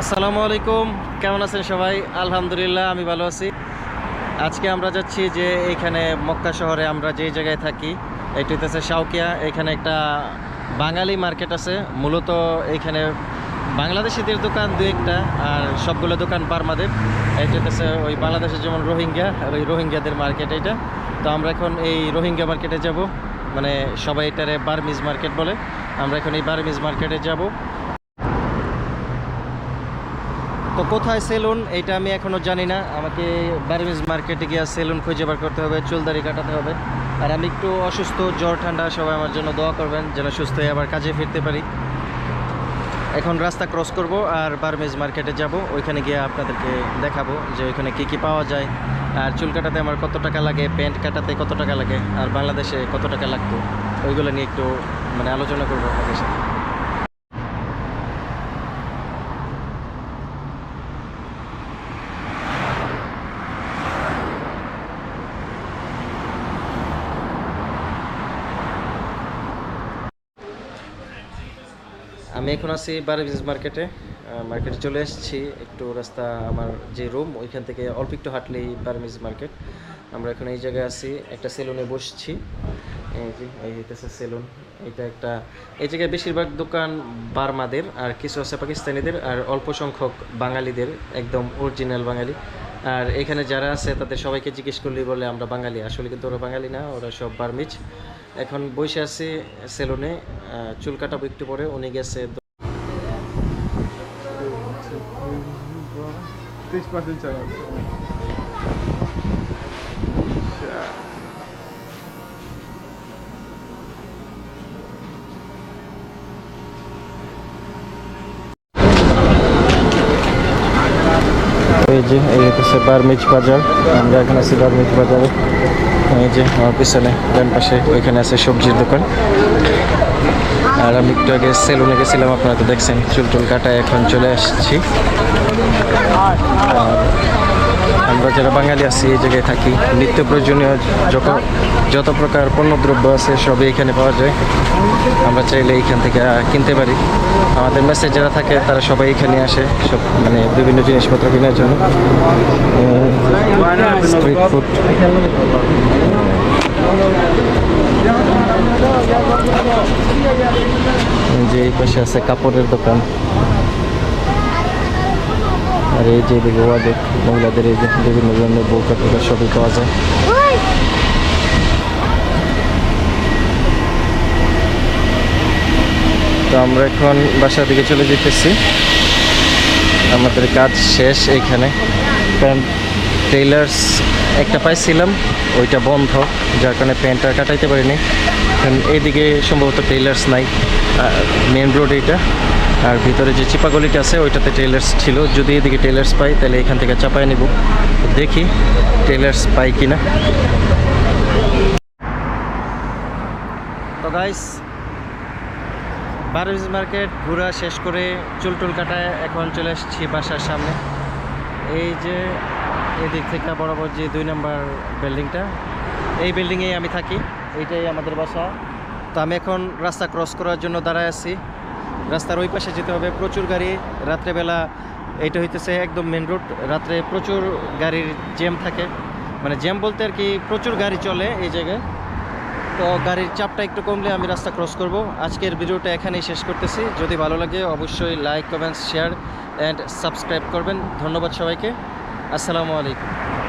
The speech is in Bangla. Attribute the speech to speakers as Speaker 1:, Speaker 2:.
Speaker 1: আসসালামু আলাইকুম। কেমন আছেন সবাই? আলহামদুলিল্লাহ, আমি ভালো আছি। আজকে আমরা যাচ্ছি যে এইখানে মক্কা শহরে আমরা যেই জায়গায় থাকি, এটি হচ্ছে শাউকিয়া এখানে একটা বাঙালি মার্কেট আছে। মূলত এইখানে বাংলাদেশিদের দোকান দু একটা, আর সবগুলো দোকান বার্মাদের। এটা হচ্ছে ওই বাংলাদেশের যেমন রোহিঙ্গা, আর ওই রোহিঙ্গাদের মার্কেট এটা তো আমরা এখন এই রোহিঙ্গা মার্কেটে যাব। মানে সবাই এটারে বার্মিজ মার্কেট বলে। আমরা এখন এই বার্মিজ মার্কেটে যাব। তো কোথায় সেলুন? এটা আমি এখনও জানি না। আমাকে বার্মিজ মার্কেটে গিয়ে সেলুন খুঁজে বার করতে হবে চুলদারি কাটাতে হবে। আর আমি একটু অসুস্থ, জ্বর, ঠান্ডা, সবাই আমার জন্য দোয়া করবেন, যেন সুস্থ হয়ে আবার কাজে ফিরতে পারি। এখন রাস্তা ক্রস করব আর বার্মিজ মার্কেটে যাব। ওইখানে গিয়ে আপনাদেরকে দেখাবো যে ওইখানে কী কী পাওয়া যায়। আর চুল কাটাতে আমার কত টাকা লাগে, প্যান্ট কাটাতে কত টাকা লাগে, আর বাংলাদেশে কত টাকা লাগতো, ওইগুলো নিয়ে একটু মানে আলোচনা করব আপনাদের সাথে। আমি এখন আছি বারবিজ মার্কেটে মার্কেটে চলে এসেছি। একটু রাস্তা আমার যে রুম ওইখান থেকে অল্প একটু হাঁটলেই বারমিজ মার্কেট। আমরা এখন এই জায়গায় আছি, একটা সেলুনে বসছি। এই যে, এই হইতেছে সেলুন এটা একটা, এই জায়গায় বেশিরভাগ দোকান বার্মাদের, আর কিছু আছে পাকিস্তানিদের, আর অল্প সংখ্যক বাঙালিদের, একদম অরিজিনাল বাঙালি। আর এখানে যারা আছে, তাদের সবাইকে জিজ্ঞেস করলেই বলে, আমরা বাঙালি। আসলে কিন্তু ওরা বাঙালি না, ওরা সব বার্মিজ। এখন বসে আছি সেলুনে চুল কাটাবো একটু পরে উনি গেছে. এই যে এই হচ্ছে বার্মিজ বাজার আমরা এখন আছি বার্মিজ বাজারে এই যে আমার পিছনে, ডান পাশে ওইখানে আছে সবজির দোকান। আর আমি একটু আগে সেলুনে গেছিলাম, আপনারা তো দেখছেন, চুল টুল কাটায় এখন চলে আসছি। আর আমরা যারা বাঙালি আছি, এই জায়গায় থাকি। নিত্য প্রয়োজনীয় যত যত প্রকার পণ্যদ্রব্য আছে, সবই এখানে পাওয়া যায়। আমরা চাইলে এইখান থেকে কিনতে পারি। আমাদের মেসে যারা থাকে, তারা সবাই এখানে আসে, সব মানে বিভিন্ন জিনিসপত্র কেনার জন্য। ফুড যে এই পাশে আছে কাপড়ের দোকান। আর এই যে এদিকে ওয়ার্ডে মহিলাদের এই যে বিভিন্ন ধরনের বউকা টোকা সবই পাওয়া যায়। তো আমরা এখন বাসার দিকে চলে যেতেছি। আমাদের কাজ শেষ এইখানে কারণ টেইলার্স একটা পাইছিলাম, ওইটা বন্ধ, যার কারণে প্যান্টটা কাটাইতে পারিনি। কারণ এইদিকে সম্ভবত টেইলার্স নাই মেন রোড এইটা। আর ভিতরে যে চিপাগলিটা আছে, ওইটাতে টেইলার্স ছিল। যদি এদিকে টেইলার্স পাই, তাহলে এখান থেকে চাপাই নেব। দেখি টেইলার্স পাই কিনা। তো গাইস বারোজ মার্কেট ঘোরা শেষ করে চুলটুল কাটায় এখন চলে এসেছি বাসার সামনে। এই যে এদিক থেকে বরাবর যে দুই নম্বর বিল্ডিংটা, এই বিল্ডিংয়েই আমি থাকি, এইটাই আমাদের বাসা। তো আমি এখন রাস্তা ক্রস করার জন্য দাঁড়ায় আছি। রাস্তার ওই পাশে যেতে হবে প্রচুর গাড়ি, রাত্রেবেলা এইটা হইতেছে একদম মেন রোড রাত্রে প্রচুর গাড়ির জ্যাম থাকে। মানে জ্যাম বলতে আর কি প্রচুর গাড়ি চলে এই জায়গায়। তো গাড়ির চাপটা একটু কমলে আমি রাস্তা ক্রস করব। আজকের ভিডিওটা এখানেই শেষ করতেছি। যদি ভালো লাগে অবশ্যই like comments share and subscribe করবেন। ধন্যবাদ সবাইকে। আসসালামু আলাইকুম